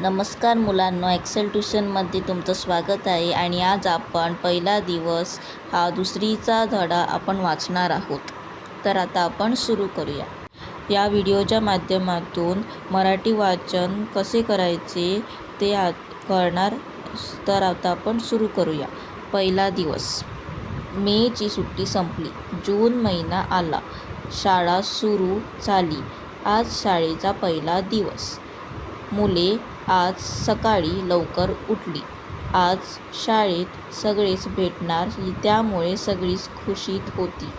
नमस्कार मुलांनो एक्सेल ट्युशनमध्ये तुमचं स्वागत आहे आणि आज आपण पहिला दिवस हा दुसरीचा धडा आपण वाचणार आहोत. तर आता आपण सुरू करूया. या व्हिडिओच्या माध्यमातून मराठी वाचन कसे करायचे ते आ कळणार तर आता आपण सुरू करूया. पहिला दिवस. मेची सुट्टी संपली. जून महिना आला. शाळा सुरू झाली. आज शाळेचा पहिला दिवस. मुले आज सकाळी लवकर उठली. आज शाळेत सगळेच भेटणार त्यामुळे सगळीच खुशीत होती.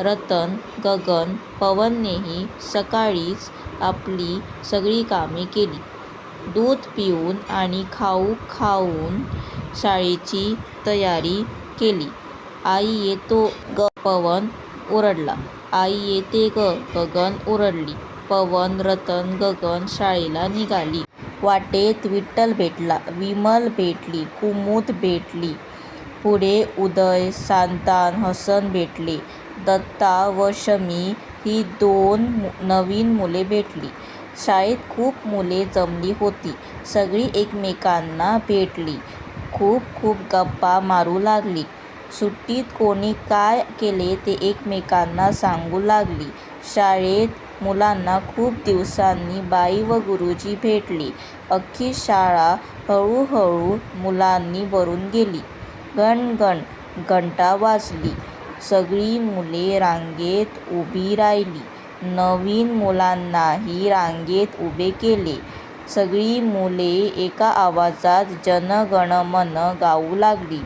रतन गगन पवननेही सकाळीच आपली सगळी कामे केली. दूध पिऊन आणि खाऊ खाऊन शाळेची तयारी केली. आई येतो ग पवन ओरडला. आई येते ग गगन ओरडली. पवन रतन गगन शाळेला निघाली. वाटेत विठ्ठल भेटला विमल भेटली कुमुद भेटली. पुढे उदय सांतान हसन भेटले. दत्ता व शमी ही दोन नवीन मुले भेटली. शाळेत खूप मुले जमली होती. सगळी एकमेकांना भेटली. खूप खूप गप्पा मारू लागली. सुट्टीत कोणी काय केले ते एकमेकांना सांगू लागली. शाळेत मुलांना खूप दिवसांनी बाई व गुरुजी भेटली. अख्खी शाळा हळूहळू मुलांनी भरून गेली. गणगण घंटा वाजली. सगळी मुले रांगेत उभी राहिली. नवीन मुलांनाही रांगेत उभे केले. सगळी मुले एका आवाजात जनगणमन गाऊ लागली.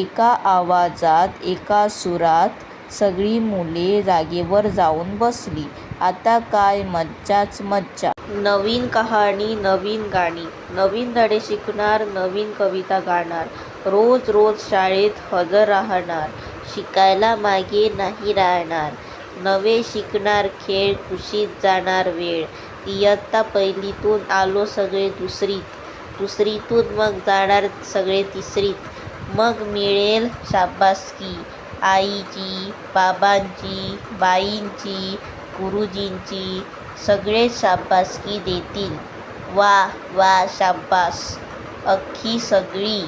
एका आवाजात एका सुरात सगळी मुले जागेवर जाऊन बसली. आता काय मज्जाच मज्जा. नवीन कहाणी नवीन गाणी. नवीन धडे शिकणार नवीन कविता गाणार. रोज रोज शाळेत हजर राहणार. शिकायला मागे नाही राहणार. नवे शिकणार खेळ खुशीत जाणार वेळ. इयत्ता पहिलीतून आलो सगळे दुसरीत. दुसरीतून मग जाणार सगळे तिसरीत. मग मिळेल शाबासकी. आईची बाबांची बाईंची गुरुजींची सगळे शाबासकी देतील. वा वा शाबास. अख्खी सगळी.